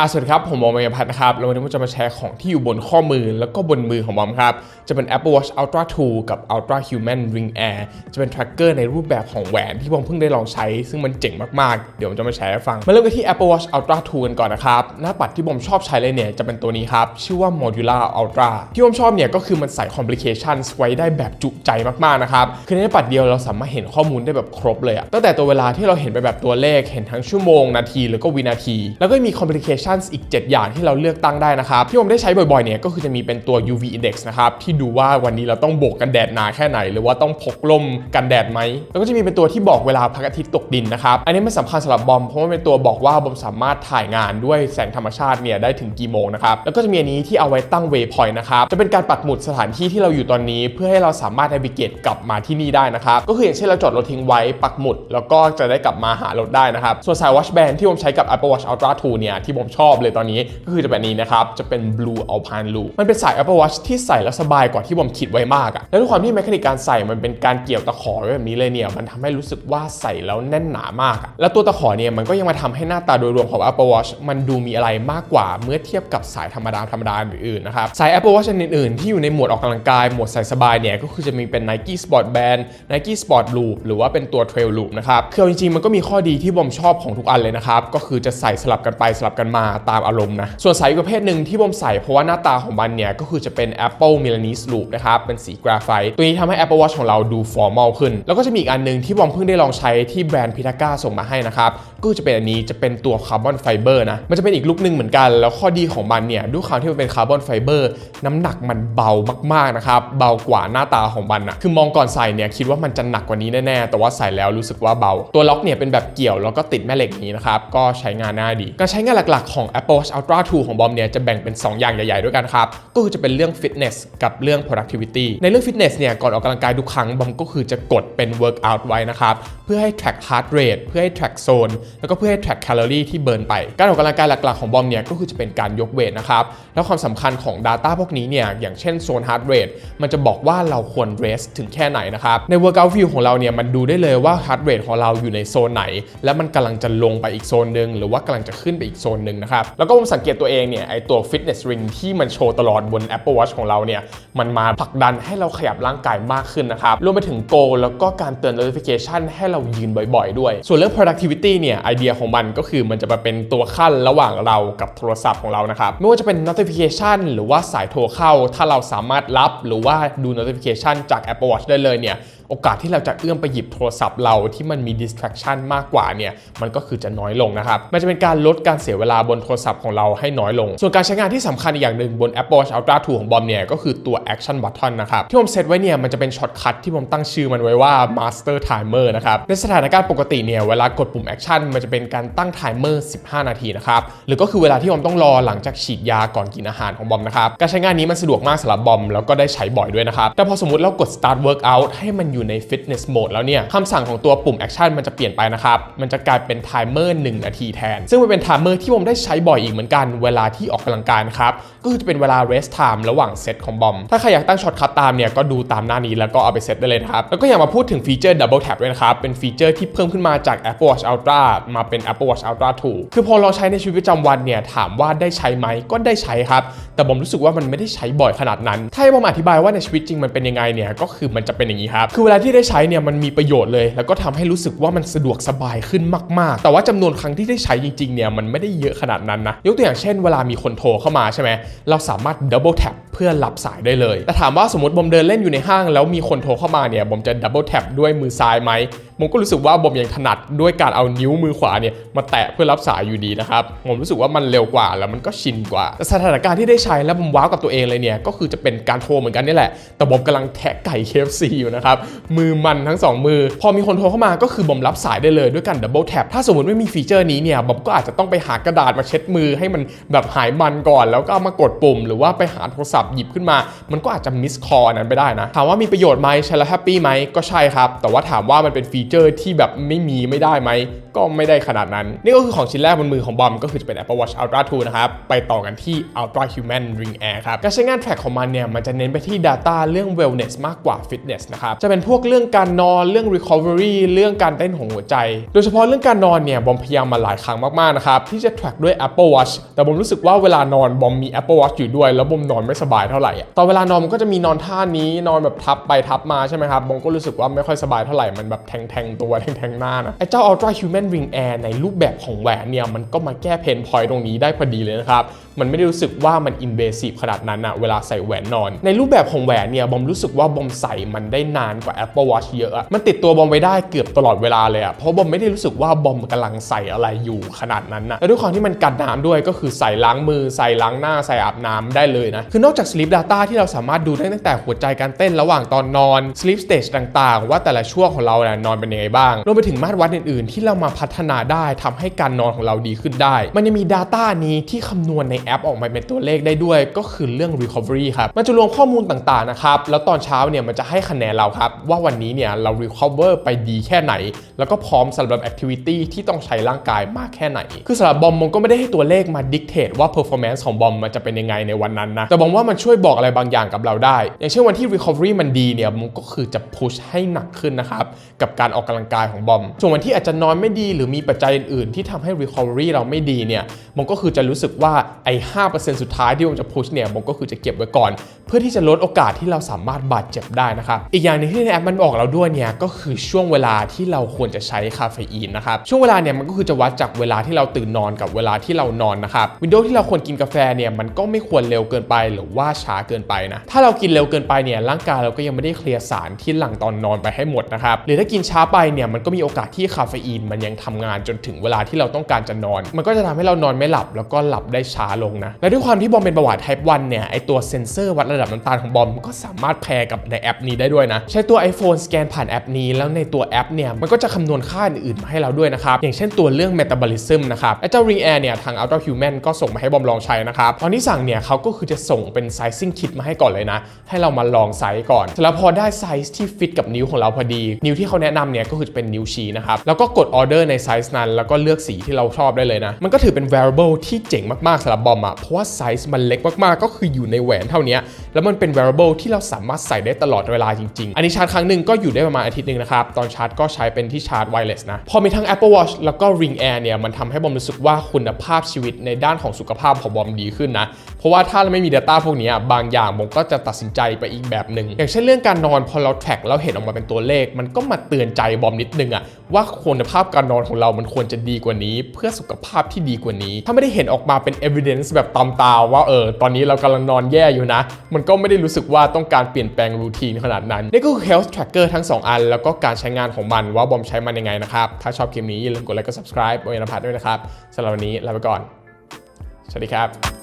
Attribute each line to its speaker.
Speaker 1: อะสวัสดีครับ ผมบอมเมยพัฒน์นะครับ แล้ววันนี้ผมจะมาแชร์ของที่อยู่บนข้อมือแล้วก็บนมือของบอมครับ จะเป็น Apple Watch Ultra 2 กับ Ultra Human Ring Air จะเป็น tracker ในรูปแบบของแหวนที่ผมเพิ่งได้ลองใช้ ซึ่งมันเจ๋งมากๆ เดี๋ยวผมจะมาแชร์ให้ฟัง มาเริ่มกันที่ Apple Watch Ultra 2 กันก่อนนะครับ หน้าปัดที่ผมชอบใช้เลยเนี่ย จะเป็นตัวนี้ครับ ชื่อว่า Modular Ultra ที่ผมชอบเนี่ยก็คือมันใส่ complications ไว้ได้แบบจุใจมากๆนะครับ คือในหน้าปัดเดียวเราสามารถเห็นข้อมูลได้แบบครบเลยอะตั้งแต่ตัวเวลาที่เราเห็นไปแบบตัวเลข เห็นทั้งชั่วโมง นาที แล้วก็วินาที แล้วก็มี complications อีก 7 อย่างที่เราเลือกตั้งได้นะครับ ที่ผมได้ใช้บ่อยๆเนี่ยก็คือจะมีเป็นตัว UV index นะครับ ที่ดูว่าวันนี้เราต้องโบกกันแดดนานแค่ไหน หรือว่าต้องพกร่มกันแดดไหม แล้วก็จะมีเป็นตัวที่บอกเวลาพระอาทิตย์ตกดินนะครับ อันนี้มันสำคัญสำหรับบอมเพราะว่าเป็นตัวบอกว่าบอมสามารถถ่ายงานด้วยแสงธรรมชาติเนี่ยได้ถึงกี่โมงนะครับแล้วก็จะมีอันนี้ที่เอาไว้ตั้ง waypoint นะครับจะเป็นการปักหมุดสถานที่ที่เราอยู่ตอนนี้ เพื่อให้เราสามารถ navigate กลับมาที่นี่ได้นะครับก็คืออย่างเช่นเราจอดรถทิ้งไว้ปักหมุด แล้วก็จะได้กลับมาหารถได้นะครับส่วนสาย watch band ที่ผมใช้กับ Apple Watch Ultra 2เนี่ยที่ผมชอบเลยตอนนี้ก็คือจะเป็นอันนี้นะครับ จะเป็น Blue Alpine Loop มันเป็นสาย Apple Watch ที่ใส่แล้วสบายกว่าที่ผมคิดไว้มากอะแล้วด้วยความที่แมคานิกการใส่มันเป็นการเกี่ยวตะขอไว้แบบนี้เลยเนี่ยมันทำให้รู้สึกว่าใส่แล้วแน่นหนามากอะแล้วตัวตะขอเนี่ยมันก็ยังมาทำให้หน้าตาโดยรวมของ Apple Watch มันดูมีอะไรมากกว่าเมื่อเทียบกับสายธรรมดาธรรมดาอื่นๆนะครับสาย Apple Watch ชอื่นๆที่อยู่ในหมวดออกกำลังกายหมวดใส่สบายเนี่ยก็คือจะมีเป็น Nike Sport Band Nike Sport Loop หรือว่าเป็นตัว Trail Loop นะครับคือเอาจริงๆมันก็มีข้อดีที่ผมชอบของทุกอันเลยนะครับก็คือจะใส่สลับกันไปสลับกันมาตามอารมณ์นะ ส่วนสายอีกประเภทหนึ่งที่ผมใส่เพราะว่าหน้าตาของมันเนี่ย ก็คือจะเป็น Apple Milanese Loop นะครับ เป็นสีกราไฟต์ตัวนี้ทำให้ Apple Watch ของเราดู formal ขึ้น แล้วก็จะมีอีกอันหนึ่งที่ผมเพิ่งได้ลองใช้ที่แบรนด์พิทาก้าส่งมาให้นะครับ ก็จะเป็นอันนี้จะเป็นตัวคาร์บอนไฟเบอร์นะ มันจะเป็นอีกลุกหนึ่งเหมือนกัน แล้วข้อดีของมันเนี่ยด้วยความที่มันเป็นคาร์บอนไฟเบอร์น้ำหนักมันเบามากๆนะครับเบากว่าหน้าตาของมันอะคือมองก่อนใส่เนี่ยคิดว่ามันจะหนักกว่านี้แน่ๆแต่ว่าใส่แล้วรู้สึกว่าเบา ตัวล็อกเนี่ยเป็นแบบเกี่ยวแล้วก็ติดแม่เหล็กนี้นะครับก็ใช้งานง่าดี การใช้งานหลักๆของ Apple Watch Ultra 2 ของบอมเนี่ยจะแบ่งเป็น 2 อย่างใหญ่ ๆ ด้วยกันครับ ก็คือจะเป็นเรื่อง fitness กับเรื่อง productivity ในเรื่อง fitness เนี่ยก่อนออกกำลังกายทุกครั้งบอมก็คือจะกดเป็น workout ไว้นะครับเพื่อให้ track heart rate เพื่อให้ track zone แล้วก็เพื่อให้ track calorie ที่เบิร์นไป การออกกำลังกายหลักๆของบอมเนี่ยก็คือจะเป็นการยกเวทนะครับแล้วความสำคัญของ Data พวกนี้เนี่ยอย่างเช่นโซน heart rate มันจะบอกว่าเราควร rest ถึงแค่ไหนนะครับใน workout view ของเราเนี่ยมันดูได้เลยว่า heart rate ของเราอยู่ในโซนไหน แล้วมันกำลังจะลงไปอีกโซนหนึ่งหรือว่ากำลังจะขึ้นไปอีกโซนหนึ่งนะครับ แล้วก็ผมสังเกตตัวเองเนี่ยไอตัว fitness ring ที่มันโชว์ตลอดบน Apple Watch ของเราเนี่ยมันมาผลักดันให้เราขยับร่างกายมากขึ้นนะครับรวมไปถึง goal แล้วก็การเตือน notification ให้เรายืนบ่อยๆ ด้วย ส่วนเรื่อง productivity เนี่ยไอเดียของมันก็คือมันจะมาเป็นตัวขั้นระหว่างเรากับโทรศัพท์ของเรานะครับไม่ว่าจะเป็น notification หรือว่าสายโทรเข้า ถ้าเราสามารถรับหรือว่าดู notification จาก Apple Watch ได้เลยเนี่ยโอกาสที่เราจะเอื้อมไปหยิบโทรศัพท์เราที่มันมี distraction มากกว่าเนี่ยมันก็คือจะน้อยลงนะครับมันจะเป็นการลดการเสียเวลาบนโทรศัพท์ของเราให้น้อยลง ส่วนการใช้งานที่สำคัญอีกอย่างหนึ่งบน Apple Watch Ultra 2 ของบอมเนี่ยก็คือตัว action button นะครับที่ผมเซตไว้เนี่ยมันจะเป็นช็อตคัทที่ผมตั้งชื่อมันไว้ว่า master timer นะครับในสถานการณ์ปกติเนี่ยเวลากดปุ่ม action มันจะเป็นการตั้ง timer 15 นาทีนะครับหรือก็คือเวลาที่บอมต้องรอหลังจากฉีดยาก่อนกินอาหารของบอมนะครับการใช้งานนี้มันสะดวกมากสำหรับบอมแล้วก็ได้ใช้บ่อยด้วยนะครับแต่พอสมมติเรากด start workout ให้มันอยู่ใน fitness mode แล้วเนี่ยคำสั่งของตัวปุ่ม action มันจะเปลี่ยนไปนะครับ มันจะกลายเป็น timer 1นาทีแทน ซึ่งมันเป็น timer ที่ผมได้ใช้บ่อยอีกเหมือนกัน เวลาที่ออกกำลังกายนะครับ ก็คือจะเป็นเวลา rest time ระหว่างเซตของบอม ถ้าใครอยากตั้งช็อตคัทตามเนี่ยก็ดูตามหน้านี้แล้วก็เอาไปเซตได้เลยครับ แล้วก็อยากมาพูดถึงฟีเจอร์ double tap ด้วยนะครับ เป็นฟีเจอร์ที่เพิ่มขึ้นมาจาก Apple Watch Ultra มาเป็น Apple Watch Ultra 2คือพอเราใช้ในชีวิตประจำวันเนี่ยถามว่าได้ใช้ไหมก็ได้ใช้ครับ แต่ผมรู้สึกว่ามันไม่ได้ใช้บ่อยขนาดนั้น ถ้าให้ผมอธิบายว่าในชีวิตจริงมันเป็นยังไงเนี่ยก็คือมันจะเป็นอย่างนี้ครับคือเวลาที่ได้ใช้เนี่ยมันมีประโยชน์เลย แล้วก็ทำให้รู้สึกว่ามันสะดวกสบายขึ้นมาก ๆ แต่ว่าจำนวนครั้งที่ได้ใช้จริงๆเนี่ยมันไม่ได้เยอะขนาดนั้นนะยกตัวอย่างเช่นเวลามีคนโทรเข้ามาใช่ไหมเราสามารถ double tap เพื่อรับสายได้เลย แต่ถามว่าสมมติบอมเดินเล่นอยู่ในห้าง แล้วมีคนโทรเข้ามาเนี่ยบอมจะ double tap ด้วยมือซ้ายไหมผมก็รู้สึกว่าบอมยังถนัดด้วยการเอานิ้วมือขวาเนี่ยมาแตะเพื่อรับสายอยู่ดีนะครับผมรู้สึกว่ามันเร็วกว่าแล้วมันก็ชินกว่าแต่สถานการณ์ที่ได้ใช้แล้วผมว้าวกับตัวเองเลยเนี่ยก็คือจะเป็นการโทรเหมือนกันนี่แหละ แต่บอมกำลังแทะไก่ KFC อยู่นะครับมือมันทั้งสองมือ พอมีคนโทรเข้ามาก็คือบอมรับสายได้เลยด้วยการดับเบิลแท็บถ้าสมมติไม่มีฟีเจอร์นี้เนี่ยบอมก็อาจจะต้องไปหากระดาษมาเช็ดมือให้มันแบบหายมันก่อน แล้วก็ามากดปุ่ม หรือว่าไปหาโทรศัพท์หยิบขึ้นมา มันก็อาจจะมิสคอนั้นไปได้นะถามว่ามีประโยชน์ไหมใช้แล้วแฮปปี้ไหมก็ใช่ครับแต่ว่าถามว่ามันเป็นฟีเจอร์ที่แบบไม่มีไม่ได้ไหม ก็ไม่ได้ขนาดนั้น นี่ก็คือของชิ้นแรกบนมือของบอมก็คือจะเป็น Apple Watch Ultra 2 นะครับ ไปต่อกันที่ Ultra Human Ring Air ครับ การใช้งานแทร็กของมันเนี่ยมันจะเน้นไปที่ Data เรื่อง wellness มากกว่า fitness นะครับ จะเป็นพวกเรื่องการนอนเรื่อง recovery เรื่องการเต้นของหัวใจ โดยเฉพาะเรื่องการนอนเนี่ยบอมพยายามมาหลายครั้งมากๆนะครับที่จะ track ด้วย Apple Watch แต่บอมรู้สึกว่าเวลานอนบอมมี Apple Watch อยู่ด้วย แล้วบอมนอนไม่สบายเท่าไหร่ตอนเวลานอนมันก็จะมีนอนท่านี้นอนแบบทับไปทับมาใช่ไหมครับบอมก็รู้สึกว่าไม่ค่อยสบายเท่าไหร่มันแบบแทงแทงตัวแทงๆหน้านะไอ้เจ้า Ultra Human Ring Air ในรูปแบบของแหวนเนี่ยมันก็มาแก้เพนพอยตรงนี้ได้พอดีเลยนะครับมันไม่ได้รู้สึกว่ามัน invasive ขนาดนั้นอะเวลาใส่แหวนนอน ในรูปแบบของแหวนเนี่ยบอมรู้สึกว่าบอมใส่มันได้นานกว่า Apple Watch เยอะอะมันติดตัวบอมไว้ได้เกือบตลอดเวลาเลยอะเพราะบอมไม่ได้รู้สึกว่าบอมกำลังใส่อะไรอยู่ขนาดนั้นนะและด้วยความที่มันกันน้ำด้วยก็คือใส่ล้างมือใส่ล้างหน้าใส่อาบน้ำได้เลยนะคือนอกจาก sleep data ที่เราสามารถดูได้ตั้งแต่หัวใจการเต้นระหว่างตอนนอน sleep stage ต่างๆ ว่าแต่ละช่วงของเราเนี่ยนอนเป็นยังไงบ้างรวมไปถึงมาตรวัดอื่นๆ ที่เรามาพัฒนาได้ทำให้การนอนของเราดีขึ้นได้ มันยังมี data นี้ที่คำนวณในแอปออกมาเป็นตัวเลขได้ด้วย ก็คือเรื่อง recovery ครับ มันจะรวมข้อมูลต่างๆนะครับ แล้วตอนเช้าเนี่ยมันจะให้คะแนนเราครับ ว่าวันนี้เนี่ยเรา recover ไปดีแค่ไหน แล้วก็พร้อมสำหรับ activity ที่ต้องใช้ร่างกายมากแค่ไหน คือสำหรับบอมมันก็ไม่ได้ให้ตัวเลขมา dictate ว่า performance ของบอมมันจะเป็นยังไงในวันนั้นนะ แต่บอมว่ามันช่วยบอกอะไรบางอย่างกับเราได้ อย่างเช่นวันที่ recovery มันดีเนี่ยมันก็คือจะ push ให้หนักขึ้นนะครับกับการออกกำลังกายของบอม ส่วนวันที่อาจจะนอนไม่ดีหรือมีปัจจัยอื่นๆ ที่ทำให้ recovery เราไม่ดีเนี่ยมันก็คือจะรู้สึกว่าไอ5%สุดท้ายที่บอมจะ push เนี่ยผมก็คือจะเก็บไว้ก่อน เพื่อที่จะลดโอกาสที่เราสามารถบาดเจ็บได้นะครับอีกอย่างหนึงที่ในแอปมันบอกเราด้วยเนี่ยก็คือช่วงเวลาที่เราควรจะใช้คาเฟอีนนะครับช่วงเวลาเนี่ยมันก็คือจะวัดจากเวลาที่เราตื่นนอนกับเวลาที่เรานอนนะครับวินโดว์ที่เราควรกินกาแฟเนี่ยมันก็ไม่ควรเร็วเกินไปหรือว่าช้าเกินไปนะถ้าเรากินเร็วเกินไปเนี่ยร่างกายเราก็ยังไม่ได้เคลียร์สารที่หลั่งตอนนอนไปให้หมดนะครับหรือถ้ากินช้าไปเนี่ยมันก็มีโอกาสที่คาเฟอีนมันยังทำงานจนถึงเวลาที่เราต้องการจะนอน มันก็จะทำให้เรานอนไม่หลับแล้วก็หลับได้ช้าลงนะ และด้วยความที่บอมเป็นประวัติ type 1 เนี่ย ไอตัวเซ็นเซอร์วัดระดับน้ำตาลของบอมก็สามารถแพร์กับในแอปนี้ได้ด้วยนะ ใช้ตัว iPhone สแกนผ่านแอปนี้ แล้วในตัวแอปเนี่ย มันก็จะคำนวณค่าอื่นๆมาให้เราด้วยนะครับ อย่างเช่นตัวเรื่อง metabolism นะครับไอเจ้า Ring Air เนี่ย ทาง Ultra Human ก็ส่งมาให้บอมลองใช้นะครับ ตอนที่สั่งเนี่ยเขาก็คือจะส่งเป็น sizing kit มาให้ก่อนเลยนะ ให้เรามาลองไซส์ก่อนแล้วพอได้ไซส์ที่ฟิตกับนิ้วของเราพอดี นิ้วที่เขาแนะนำเนี่ยก็คือจะเป็นนิ้วชี้นะครับ แล้วก็กดออเดอร์ในไซส์นั้น แล้วก็เลือกสีที่เราชอบได้เลยนะ มันก็ถือเป็น variable ที่เจ๋งมากๆสำหรับบอมอะเพราะว่าไซส์มันเล็กมากๆ ก็คืออยู่ในแหวนเท่านี้ แล้วมันเป็น variable ที่เราสามารถใส่ได้ตลอดเวลาจริงๆ อันนี้ชาร์จครั้งหนึ่งก็อยู่ได้ประมาณอาทิตย์หนึ่งนะครับ ตอนชาร์จก็ใช้เป็นที่ชาร์จ wireless นะ พอมีทั้ง Apple Watch แล้วก็ Ring Air เนี่ยมันทำให้บอมรู้สึกว่าคุณภาพชีวิตในด้านของสุขภาพของบอมดีขึ้นนะ เพราะว่าถ้าเราไม่มี Data พวกนี้บางอย่างบอมก็จะตัดสินใจไปอีกแบบหนึ่งอย่างเช่นเรื่องการนอนพอเรา track แล้วเห็นออกมาเป็นตัวเลข มันก็มาเตือนใจบอมนิดนึงอะว่าคุณภาพการนอนของเรามันควรจะดีกว่านี้ เพื่อสุขภาพที่ดีกว่านี้ ถ้าไม่ได้เห็นออกมาเป็น evidence แบบตามตาว่าเออตอนนี้เรากำลังนอนแย่อยู่นะ มันก็ไม่ได้รู้สึกว่าต้องการเปลี่ยนแปลงรูทีนขนาดนั้น นี่ก็คือ health tracker ทั้ง 2 อัน แล้วก็การใช้งานของมันว่าบอมใช้มันยังไงนะครับ ถ้าชอบคลิปนี้อย่าลืมกดไลค์กด subscribe บอมยานพัฒด้วยนะครับสำหรับวันนี้ลาไปก่อน สวัสดีครับ